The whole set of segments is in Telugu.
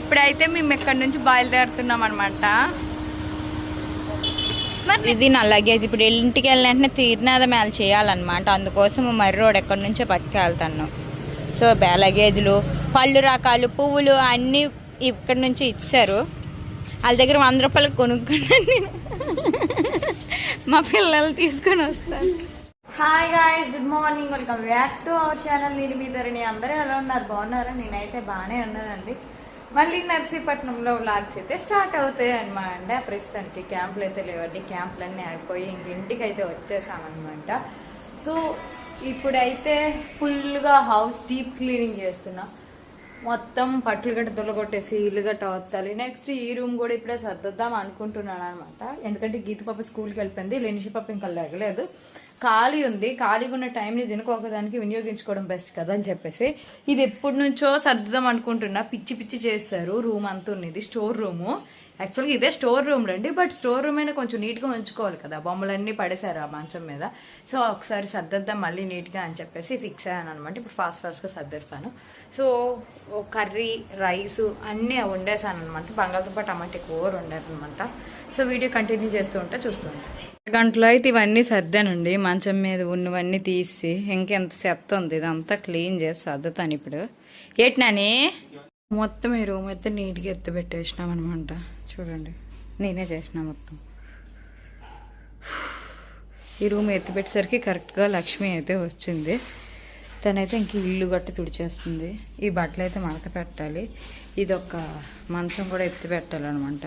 ఇప్పుడైతే మేము ఇక్కడ నుంచి బయలుదేరుతున్నాం అనమాట మరి ఇది నా లగేజ్ ఇప్పుడు ఇంటికి వెళ్ళిన వెంటనే తీర్నాథ మేళ చేయాలన్నమాట. అందుకోసం మర్రి రోడ్ ఎక్కడి నుంచో పట్టుకెళ్తాను. సో బే లగేజ్లు పళ్ళు రకాలు పువ్వులు అన్నీ ఇక్కడి నుంచి ఇచ్చారు. వాళ్ళ దగ్గర వంద రూపాయలు కొనుక్కున్నాను నేను. మా పిల్లలు తీసుకొని వస్తాను hi guys good morning welcome back to our channel నేను మీ ధరణి. అందరూ ఎలా ఉన్నారు? బాగున్నారా? నేనైతే బాగానే ఉన్నానండి. మళ్ళీ నర్సీపట్నంలో వ్లాగ్స్ అయితే స్టార్ట్ అవుతాయి అనమాట ప్రస్తుతానికి క్యాంపులు అయితే లేవండి క్యాంపులన్నీ ఆగిపోయి ఇంక ఇంటికి అయితే వచ్చేసామన్నమాట. సో ఇప్పుడైతే ఫుల్గా హౌస్ డీప్ క్లీనింగ్ చేస్తున్నా. మొత్తం పట్లు గట్ట తొలగొట్టేసి ఇల్లు గట్ట వస్తాలి నెక్స్ట్ ఈ రూమ్ కూడా ఇప్పుడే సర్దుద్దాం అనుకుంటున్నాను అనమాట ఎందుకంటే గీత పాప స్కూల్కి వెళ్ళిపోయింది. లెనిషి పాప ఇంకా లేగలేదు. ఖాళీ ఉంది. ఖాళీగా ఉన్న టైంని దీనికి ఒకదానికి వినియోగించుకోవడం బెస్ట్ కదా అని చెప్పేసి. ఇది ఎప్పటి నుంచో సర్దుదాం అనుకుంటున్నా. పిచ్చి పిచ్చి చేస్తారు. రూమ్ అంతా ఉన్నది. Store room. యాక్చువల్గా ఇదే స్టోర్ రూమ్ రండి. బట్ స్టోర్ రూమ్ అయినా కొంచెం నీట్గా ఉంచుకోవాలి కదా. బొమ్మలన్నీ పడేశారు ఆ మంచం మీద. సో ఒకసారి సర్దేద్దాం మళ్ళీ నీట్గా అని చెప్పేసి ఫిక్స్ అయ్యాను అనమాట ఇప్పుడు ఫాస్ట్ ఫాస్ట్గా సర్దేస్తాను. సో కర్రీ రైస్ అన్నీ వండేసాను అనమాట బంగాళదుంప టమాటా కూర వండాను అనమాట సో వీడియో కంటిన్యూ చేస్తూ ఉంటే చూస్తూ ఉంటాను గంటలో అయితే ఇవన్నీ సర్దానండి. మంచం మీద ఉన్నవన్నీ తీసి ఇంకెంత చెత్త ఉంది? ఇదంతా క్లీన్ చేసి సర్దుతాను ఇప్పుడు. ఏంటి మొత్తం ఈ రూమ్ అయితే నీట్గా ఎత్తి పెట్టేసినాం అనమాట చూడండి. నేనే చేసిన మొత్తం. ఈ రూమ్ ఎత్తి పెట్టేసరికి కరెక్ట్గా లక్ష్మి అయితే వచ్చింది. తనైతే ఇంక ఇల్లు గట్టి తుడిచేస్తుంది. ఈ బట్టలు అయితే మడత పెట్టాలి. ఇది ఒక మంచం కూడా ఎత్తి పెట్టాలన్నమాట.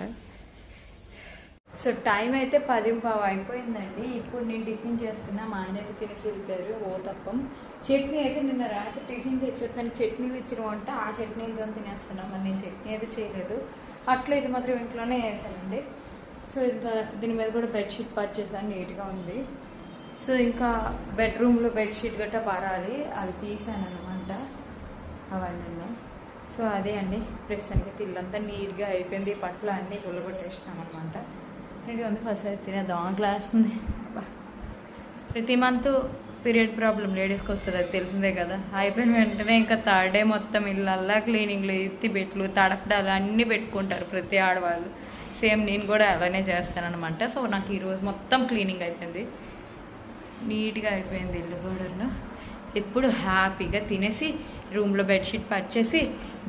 సో టైం అయితే పదింపావు అయిపోయిందండి. ఇప్పుడు నేను టిఫిన్ చేస్తున్నా మా ఆయన అయితే తినేసి వెళ్ళిపోయారు ఓ తప్పం. చట్నీ అయితే నిన్న రాత్రి టిఫిన్ తెచ్చారు దానికి చట్నీలు ఇచ్చిన వంట ఆ చట్నీలతో తినేస్తున్నాం. మరి నేను చట్నీ అయితే చేయలేదు. అట్లా ఇది మాత్రం ఇంట్లోనే వేసానండి సో ఇంకా దీని మీద కూడా బెడ్షీట్ పర్చేసాను నీట్గా ఉంది. సో ఇంకా బెడ్రూమ్లో బెడ్షీట్ గట్టా పారాలి. అది తీసాను అనమాట అవన్నీ సో అదే అండి. ప్రస్తుతానికి ఇల్లంతా నీట్గా అయిపోయింది. పట్ల అన్నీ గుల్లగొట్టేసినాం అనమాట నీట్గా ఉంది ఫస్ట్ అయితే తినేద్దాం క్లాస్ ఉంది. ప్రతి మంత్ పీరియడ్ ప్రాబ్లం లేడీస్కి వస్తుంది అది తెలిసిందే కదా. అయిపోయిన వెంటనే ఇంకా థర్డ్ డే మొత్తం ఇళ్ళల్లా క్లీనింగ్లు ఎత్తి బెట్లు తడపడాలు అన్నీ పెట్టుకుంటారు ప్రతి ఆడవాళ్ళు. సేమ్ నేను కూడా అలానే చేస్తానమాట సో నాకు ఈరోజు మొత్తం క్లీనింగ్ అయిపోయింది. నీట్గా అయిపోయింది ఇల్లు కూడా ఎప్పుడు హ్యాపీగా తినేసి రూమ్లో బెడ్షీట్ పర్చేసి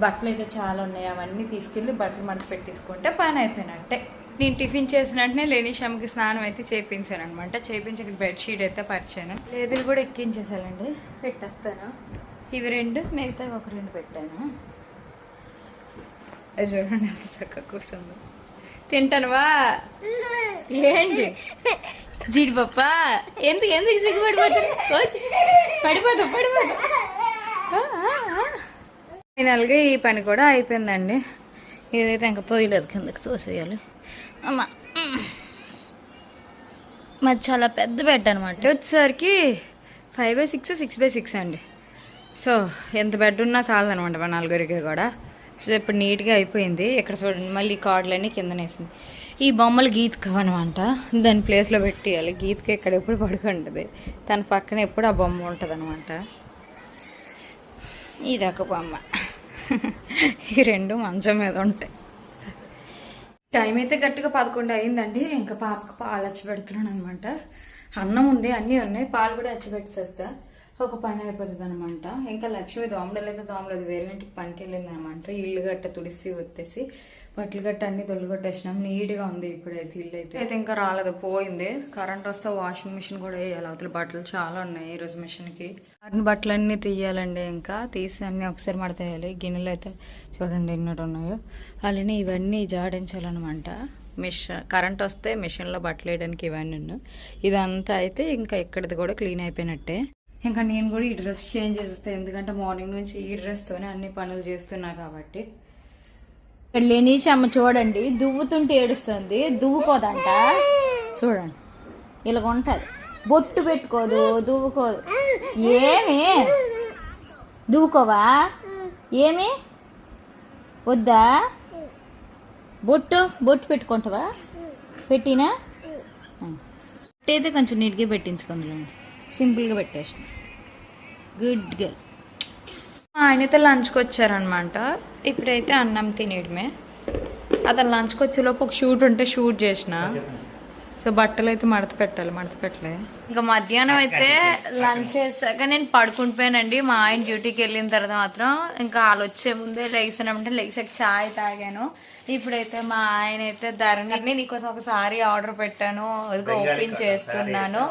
బట్టలు అయితే చాలా ఉన్నాయి అవన్నీ తీసుకెళ్ళి బట్టలు మనకు పెట్టేసుకుంటే పని అయిపోయినట్టే. నేను టిఫిన్ చేసిన వెంటనే లేనిషామ్కి స్నానం అయితే చేయించాను అనమాట చేయించి ఇక్కడ బెడ్షీట్ అయితే పరిచాను. లేబుల్ కూడా ఎక్కించేసానండి పెట్టేస్తాను. ఇవి రెండు మిగతా ఒక రెండు పెట్టాను. అది చూడండి ఎంత చక్కగా కూర్చుందో. తింటానువా? ఏంటి? జీడిపప్ప? ఎందుకు ఎందుకు సిగ్గుపడిపోతుంది పడిపోతావు పడిపోతావు ఫైనల్గా ఈ పని కూడా అయిపోయిందండి. ఏదైతే ఇంకా పోయలేదు కిందకి తోసేయాలి. అమ్మ మాది చాలా పెద్ద బెడ్ అనమాట వచ్చేసరికి five by six six by six అండి. సో ఎంత బెడ్ ఉన్నా చాలదనమాట మా నలుగురికి కూడా. సో ఇప్పుడు నీట్గా అయిపోయింది. ఇక్కడ చూడండి మళ్ళీ కార్డులన్నీ కిందనేసింది. ఈ బొమ్మలు గీతకు అనమాట దాని ప్లేస్లో పెట్టేయాలి. గీతకి ఇక్కడ ఎప్పుడు పడుకుంటుంది. తన పక్కన ఎప్పుడు ఆ బొమ్మ ఉంటుంది అనమాట ఇదొక బొమ్మ. ఈ రెండు మంచం మీద ఉంటాయి టైం అయితే గట్టిగా పదకొండు అయిందండి. ఇంకా పాపకు పాలు అచ్చిపెడుతున్నాను అనమాట అన్నం ఉంది అన్నీ ఉన్నాయి. పాలు కూడా అచ్చిపెట్టేస్తా ఒక పని అయిపోతుంది అనమాట ఇంకా లక్ష్మి దోమలు అయితే దోమలేదు వేరేంటికి పనికి వెళ్ళింది అనమాట ఇల్లు గట్ట తుడిసి వచ్చేసి బట్టలు గట్ట అన్ని తొలగొట్టేసినాం. నీట్గా ఉంది ఇప్పుడైతే ఇల్లు అయితే. అయితే ఇంకా రాలేదు. పోయింది. కరెంట్ వస్తే వాషింగ్ మిషన్ కూడా వేయాలి. అవతల బట్టలు చాలా ఉన్నాయి ఈ రోజు మిషన్కి. వాటిని బట్టలు అన్నీ తీయాలండి ఇంకా. తీసి అన్నీ ఒకసారి మడతేయాలి గిన్నెలు అయితే చూడండి ఎన్నటి ఉన్నాయో. అలానే ఇవన్నీ జాడించాలన్నమాట. మిషన్ కరెంట్ వస్తే మిషన్లో బట్టలు వేయడానికి ఇవన్నీ ఉన్నాయి. ఇదంతా అయితే ఇంకా ఇక్కడిది కూడా క్లీన్ అయిపోయినట్టే. ఇంకా నేను కూడా ఈ డ్రెస్ చేంజ్ చేసేస్తాను ఎందుకంటే మార్నింగ్ నుంచి ఈ డ్రెస్తోనే అన్ని పనులు చేస్తున్నా కాబట్టి. ఇక్కడ లేనీష్ అమ్మ చూడండి దువ్వుతుంటే ఏడుస్తుంది. దువ్వుకోదంట. చూడండి ఇలా ఉంటుంది బొట్టు పెట్టుకోదు దువ్వుకోదు. ఏమి? దువ్వుకోవా? ఏమి? వద్దా? బొట్టు బొట్టు పెట్టుకుంటావా? పెట్టినా? అయితే కొంచెం నీట్గా పెట్టించుకుందండి సింపుల్గా పెట్టేసిన. Good girl. ఆయనైతే లంచ్కి వచ్చారనమాట ఇప్పుడైతే అన్నం తినేయడమే. అతను లంచ్కి వచ్చేలోపు ఒక షూట్ ఉంటే షూట్ చేసిన. సో బట్టలు అయితే మడత పెట్టాలి మడత పెట్టలే. ఇంకా మధ్యాహ్నం అయితే లంచ్ చేశాక నేను పడుకుంటుపోయానండి మా ఆయన డ్యూటీకి వెళ్ళిన తర్వాత మాత్రం ఇంకా వాళ్ళు వచ్చే ముందే లెగిసానంటే లెగిసాక చాయ్ తాగాను. ఇప్పుడైతే మా ఆయన అయితే ధరణి నీకోసం ఒక సారీ ఆర్డర్ పెట్టాను. ఇదిగో ఓపెన్ చేస్తున్నాను.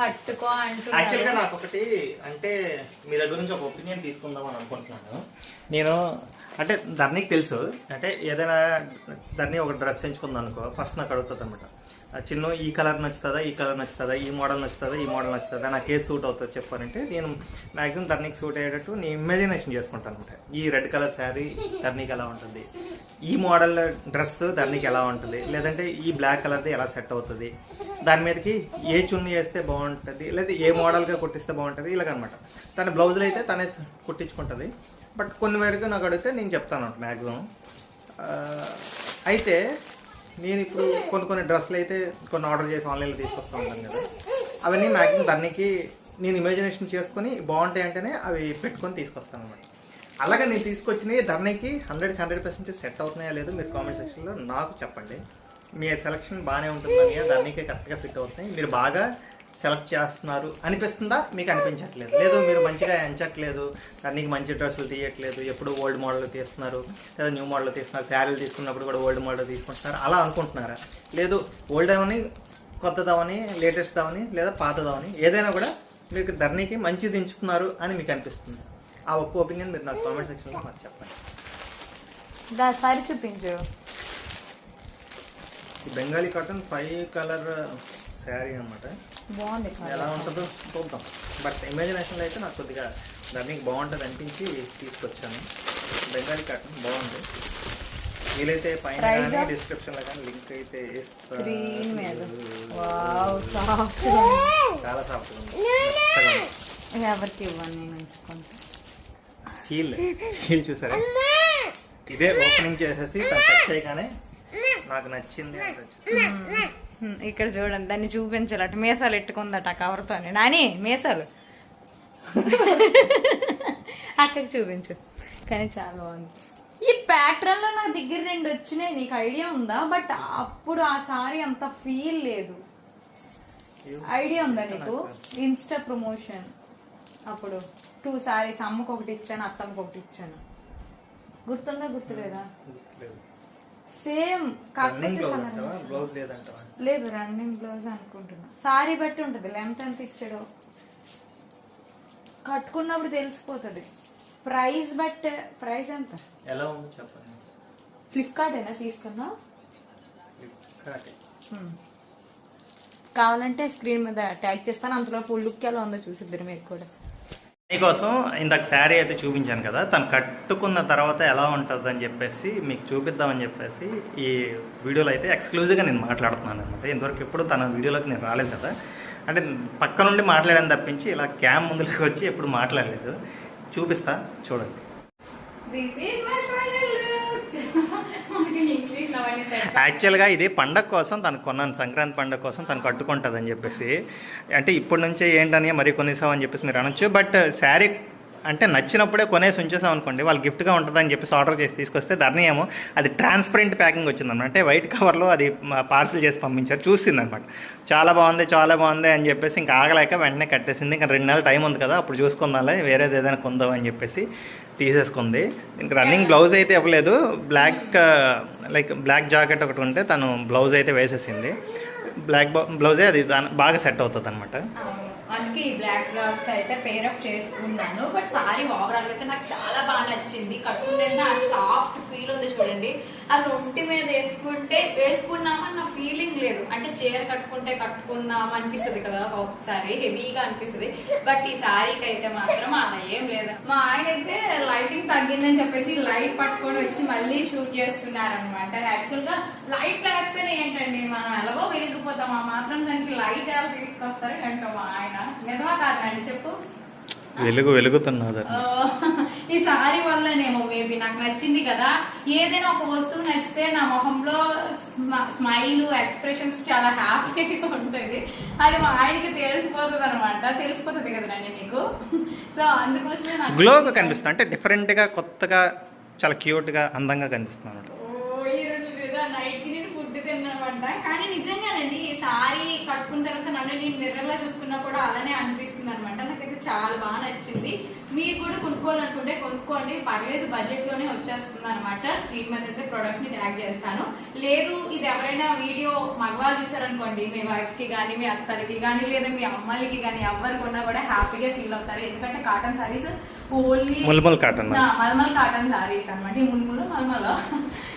కట్టుకో అంటున్నాను నాకు ఒకటి అంటే మీ దగ్గర నుంచి ఒక ఒపీనియన్ తీసుకుందాం అని అనుకుంటున్నాను. నేను అంటే ధర్నీకి తెలుసు. అంటే ఏదైనా ధర్నీ ఒక డ్రెస్ ఎంచుకుందాం అనుకో ఫస్ట్ నాకు అడుగుతుంది అనమాట చిన్న ఈ కలర్ నచ్చుతుందా ఈ కలర్ నచ్చుతుందా ఈ మోడల్ నచ్చుతుందా ఈ మోడల్ నచ్చుతుందా నాకు ఏది సూట్ అవుతుంది చెప్పానంటే నేను మ్యాక్సిమం ధర్నీకి సూట్ అయ్యేటట్టు నేను ఇమాజినేషన్ చేసుకుంటాను అనమాట ఈ రెడ్ కలర్ శారీ ధర్నీకి ఎలా ఉంటుంది? ఈ మోడల్ డ్రెస్ ధర్నీకి ఎలా ఉంటుంది? లేదంటే ఈ బ్లాక్ కలర్ది ఎలా సెట్ అవుతుంది? దాని మీదకి ఏ చున్నీ వేస్తే బాగుంటుంది? లేదా ఏ మోడల్గా కుట్టిస్తే బాగుంటుంది? ఇలాగనమాట. తన బ్లౌజులు అయితే తనే కుట్టించుకుంటుంది. బట్ కొన్ని వరకు నాకు అడిగితే నేను చెప్తాను మ్యాక్సిమం అయితే నేను ఇప్పుడు కొన్ని కొన్ని డ్రెస్సులు అయితే కొన్ని ఆర్డర్ చేసి ఆన్లైన్లో తీసుకొస్తూ ఉంటాను కదా. అవన్నీ మ్యాక్సిమం దానికి నేను ఇమాజినేషన్ చేసుకొని బాగుంటాయి అంటేనే అవి పెట్టుకొని తీసుకొస్తాను అనమాట అలాగే నేను తీసుకొచ్చినవి ధర్నీకి హండ్రెడ్కి హండ్రెడ్ పర్సెంట్ సెట్ అవుతున్నాయా లేదు మీరు కామెంట్ సెక్షన్లో నాకు చెప్పండి. మీ సెలక్షన్ బాగానే ఉంటుందని దానికి కరెక్ట్గా ఫిట్ అవుతున్నాయి. మీరు బాగా సెలెక్ట్ చేస్తున్నారు. అనిపిస్తుందా? మీకు అనిపించట్లేదు. లేదు మీరు మంచిగా ఎంచట్లేదు. దానికి మంచి డ్రెస్సులు తీయట్లేదు. ఎప్పుడు ఓల్డ్ మోడల్ తీస్తున్నారు. లేదా న్యూ మోడల్ తీస్తున్నారు. శారీలు తీసుకున్నప్పుడు కూడా ఓల్డ్ మోడల్ తీసుకుంటున్నారు. అలా అనుకుంటున్నారా? లేదు ఓల్డ్ అవని కొత్తదవని లేటెస్ట్ అవని లేదా పాతదవని ఏదైనా కూడా మీకు ధర్నీకి మంచి దించుతున్నారు అని మీకు అనిపిస్తుంది. ఆ ఒక్క ఒపీనియన్ మీరు నాకు కామెంట్ సెక్షన్లో నాకు చెప్పండి. దా సారీ చూపించు. ఈ Bengali cotton five colour sari అన్నమాట. బాగుంది ఎలా ఉంటుందో చూద్దాం. బట్ ఇమాజినేషన్లో అయితే నాకు కొద్దిగా దానికి బాగుంటుంది అనిపించి తీసుకొచ్చాను. బెంగాలీ కాటన్ బాగుంది. వీలైతే పైన కానీ? డిస్క్రిప్షన్లో కానీ లింక్ అయితే ఇస్తా. గ్రీన్ మీద. వావ్ సాఫ్ట్ చాలా సాఫ్ట్గా ఉంది. ఎవరికి ఇవ్వను నేను ఉంచుకుంటా. హీల్ హీల్ చూసారా? ఇదే ఓపెనింగ్ చేసేసి తను టచ్ చేయగానే నాకు నచ్చింది అని ఇక్కడ చూడండి దాన్ని చూపించాలట. మీసాలు ఎట్టుకుందట ఆ కవర్తో నాని మీసాలు. అక్కడికి చూపించు. కానీ చాలా బాగుంది. ఈ ప్యాటర్న్లో నా దగ్గర రెండు వచ్చినాయి. నీకు ఐడియా ఉందా? బట్ అప్పుడు ఆ సారీ అంత ఫీల్ లేదు. ఐడియా ఉందా నీకు? ఇన్స్టా ప్రమోషన్ అప్పుడు టూ సారీస్ అమ్మకు ఒకటి ఇచ్చాను అత్తమ్మకి ఒకటి ఇచ్చాను. గుర్తుందా? గుర్తులేదా? గుర్తులేదు. సేమ్ కాకపోతే లేదు రన్నింగ్ బ్లౌజ్ అనుకుంటున్నా. సారీ బట్టి ఉంటుంది. లెంత్ ఎంత ఇచ్చాడో. కట్టుకున్నప్పుడు తెలిసిపోతుంది. ప్రైస్ బట్ ప్రైస్ ఎంత? ఎలా ఉందో చెప్పండి. ఫ్లిప్కార్ట్ అయినా తీసుకున్నా ఫ్లిప్కార్ట్ కావాలంటే స్క్రీన్ మీద ట్యాగ్ చేస్తాను. అంతలో ఫుల్ లుక్ ఎలా ఉందో చూసిద్దరు మీరు కూడా. మీకోసం ఇందాక శారీ అయితే చూపించాను కదా తను కట్టుకున్న తర్వాత ఎలా ఉంటుంది అని చెప్పేసి మీకు చూపిద్దామని చెప్పేసి ఈ వీడియోలో అయితే ఎక్స్క్లూజివ్గా నేను మాట్లాడుతున్నాను అనమాట ఇంతవరకు ఎప్పుడు తన వీడియోలోకి నేను రాలేదు కదా. అంటే పక్క నుండి మాట్లాడాను తప్పించి ఇలా క్యామ్ ముందులోకి వచ్చి ఎప్పుడు మాట్లాడలేదు. చూపిస్తా చూడండి. యాక్చువల్గా ఇది పండగ కోసం తను కొన్నాను సంక్రాంతి పండగ కోసం తను కట్టుకుంటుంది అని చెప్పేసి. అంటే ఇప్పటి నుంచే ఏంటని మరి కొనేసాం అని చెప్పేసి మీరు అనొచ్చు. బట్ శారీ అంటే నచ్చినప్పుడే కొనేసి ఉంచేసాం అనుకోండి వాళ్ళు గిఫ్ట్గా ఉంటుందని చెప్పేసి ఆర్డర్ చేసి తీసుకొస్తే ధరణి ఏమో అది ట్రాన్స్పరెంట్ ప్యాకింగ్ వచ్చిందన్నమాట అంటే వైట్ కవర్లో అది పార్సిల్ చేసి పంపించారు చూసింది అనమాట చాలా బాగుంది చాలా బాగుంది అని చెప్పేసి ఇంకా ఆగలేక వెంటనే కట్టేసింది. ఇంకా రెండు నెలలు టైం ఉంది కదా అప్పుడు చూసుకుందాలే వేరేది ఏదైనా కొందాం అని చెప్పేసి తీసేసుకుంది. ఇంకా రన్నింగ్ బ్లౌజ్ అయితే ఇవ్వలేదు. బ్లాక్ లైక్ బ్లాక్ జాకెట్ ఒకటి ఉంటే తను బ్లౌజ్ అయితే వేసేసింది. బ్లాక్ బ్లౌజే అది దాని బాగా సెట్ అవుతుంది అనమాట మనకి ఈ బ్లాక్ బ్లౌజ్తో అయితే పేరప్ చేసుకున్నాను. బట్ సారీ ఓవరాల్ అయితే నాకు చాలా బాగా నచ్చింది. కట్టుకుంటే ఆ సాఫ్ట్ ఫీల్ ఉంది చూడండి. అసలు ఒంటి మీద వేసుకుంటే వేసుకున్నామని నా ఫీలింగ్ లేదు. అంటే చీర కట్టుకుంటే కట్టుకున్నాం అనిపిస్తుంది కదా ఒకసారి హెవీగా అనిపిస్తుంది. బట్ ఈ సారీకి అయితే మాత్రం అలా ఏం లేదు. మా ఆయన అయితే లైటింగ్ తగ్గిందని చెప్పేసి లైట్ పట్టుకొని వచ్చి మళ్ళీ షూట్ చేస్తున్నారనమాట యాక్చువల్గా లైట్ లేకపోతే ఏంటండి మనం ఎలాగో వెలిగిపోతాం. ఆ మాత్రం దానికి లైట్ ఎలా తీసుకొస్తారు ఏంటో మా ఆయన నిజమా కాదండి చెప్పు. వెలుగు వెలుగుతున్నది. ఈ సారీ వల్లనేమో మేబీ నాకు నచ్చింది కదా. ఏదైనా ఒక వస్తువు నచ్చితే నా మొహంలో స్మైల్ ఎక్స్ప్రెషన్స్ చాలా హ్యాపీగా ఉంటుంది అది మా ఆయనకి తెలిసిపోతుంది అనమాట తెలిసిపోతుంది కదా నీకు. సో అందుకోసమే నాకు గ్లోగా కనిపిస్తుంది. అంటే డిఫరెంట్గా కొత్తగా చాలా క్యూట్గా అందంగా కనిపిస్తుంది అనమాట నైట్కి నేను ఫుడ్ తిన్నామంట కానీ నిజంగానండి ఈ సారీ కట్టుకున్న నేను మిర్రర్లో చూసుకున్నా కూడా అలానే అనిపిస్తుంది అనమాట నాకైతే చాలా బాగా నచ్చింది. మీరు కూడా కొనుక్కోవాలనుకుంటే కొనుక్కోండి. పర్లేదు బడ్జెట్లోనే వచ్చేస్తుంది అనమాట స్క్రీన్ మీద అయితే ప్రోడక్ట్ని ట్యాగ్ చేస్తాను. లేదు ఇది ఎవరైనా వీడియో మగవాళ్ళు చూసారనుకోండి మీ వైఫ్స్కి కానీ మీ అత్తలకి కానీ లేదా మీ అమ్మాయిలకి కానీ ఎవరు కొన్నా కూడా హ్యాపీగా ఫీల్ అవుతారు. ఎందుకంటే cotton saris only mulmul cotton mulmul cotton saris అనమాట ఈ మున్ములు మల్మల్.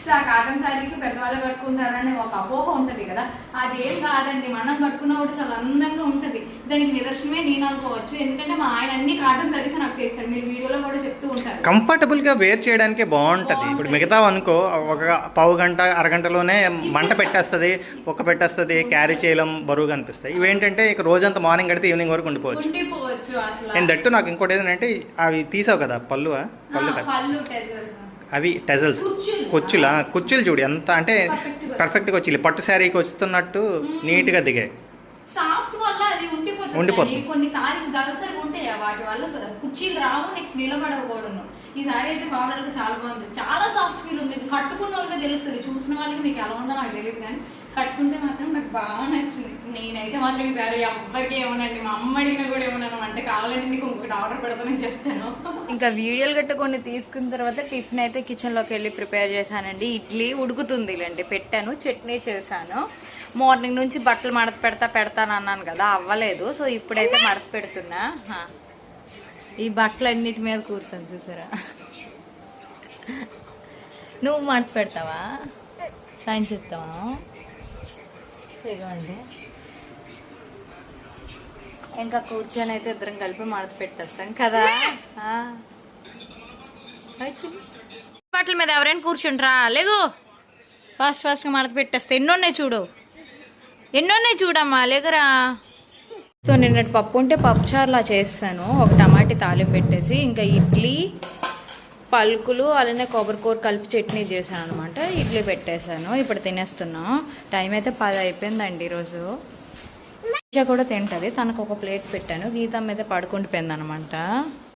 సో ఆ కాటన్ సారీస్ పెద్దవాళ్ళు కట్టుకుంటారని ఒక అపోహ ఉంటది కదా. అదేం కాదండి మనం కట్టుకున్నా కూడా చాలా అందంగా ఉంటది. దానికి నిదర్శనమే నేను అనుకోవచ్చు. ఎందుకంటే మా ఆయన అన్ని కాటన్ సారీస్ నాకు వేస్తారు మీరు వీడియోలో కూడా చెప్తూ ఉంటారు. కంఫర్టబుల్గా వేర్ చేయడానికి బాగుంటుంది. ఇప్పుడు మిగతా అనుకో ఒక పావు గంట అరగంటలోనే మంట పెట్టేస్తుంది ఒక్క పెట్టేస్తుంది క్యారీ చేయడం బరువుగా అనిపిస్తాయి. ఇవేంటంటే ఇక రోజంతా మార్నింగ్ కడితే ఈవినింగ్ వరకు ఉండిపోవచ్చు. ఉండిపోవచ్చు అసలు. నేను దట్టు నాకు ఇంకోటి ఏంటంటే అవి తీసావు కదా? పళ్ళు పళ్ళు అవి టెజల్స్. కుచ్చులు. కుచ్చులా చూడు ఎంత అంటే పర్ఫెక్ట్గా వచ్చి పట్టు శారీకి వస్తున్నట్టు నీట్గా దిగాయి సాఫ్ట్ వల్ల అది ఉండిపోతుంది. ఉండిపోతుంది. కానీ కొన్ని సారీస్ ఉంటాయి? వాటి వల్ల కుర్చీలు రావు నెక్స్ట్ నిలబడకూడను ఈ సారీ అయితే బాగా చాలా బాగుంది. చాలా సాఫ్ట్ ఫీల్ ఉంది. ఇది కట్టుకున్న వాళ్ళకి తెలుస్తుంది. చూసిన వాళ్ళకి మీకు ఎలా ఉందో నాకు తెలియదు కానీ కట్టుకుంటే మాత్రం నాకు బాగా నచ్చింది. నేనైతే మాత్రం ఈ సారీ ఎవ్వరికి ఏమనండి మా అమ్మ అడిగినా కూడా ఏమన్నాను అంటే కావాలంటే నీకు ఇంకొకటి ఆర్డర్ పెడతానని చెప్తాను. ఇంకా వీడియోలు గట్ట కొన్ని తీసుకున్న తర్వాత టిఫిన్ అయితే కిచెన్లోకి వెళ్ళి ప్రిపేర్ చేశానండి. ఇడ్లీ ఉడుకుతుంది ఇలాంటి పెట్టాను చట్నీ చేశాను. మార్నింగ్ నుంచి బట్టలు మడత పెడతా పెడతాను అన్నాను కదా అవ్వలేదు. సో ఇప్పుడైతే మడత పెడుతున్నా. ఈ బట్టలు అన్నిటి మీద కూర్చొని చూసారా? నువ్వు మడత పెడతావా? సాయం చెప్తావా ఇదిగోండి. ఇంకా కూర్చొని అయితే ఇద్దరం కలిపి మడత పెట్టేస్తాం కదా? బట్టల మీద ఎవరైనా కూర్చుంటారా? లేదు ఫాస్ట్ ఫాస్ట్గా మడత పెట్టేస్తే ఎన్నున్నాయి చూడు. ఎన్నున్నాయి చూడమ్మా లేకురా సో నిన్నటి పప్పు ఉంటే పప్పుచారులా చేస్తాను. ఒక టమాటీ తాలింపు పెట్టేసి ఇంకా ఇడ్లీ పలుకులు అలానే కొబ్బరికూర కలిపి చట్నీ చేశాను అనమాట ఇడ్లీ పెట్టేశాను. ఇప్పుడు తినేస్తున్నాం. టైం అయితే పది అయిపోయిందండి ఈరోజు. కూడా తింటది. తనకు ఒక ప్లేట్ పెట్టాను. గీతం మీద పడుకుండిపోయింది అనమాట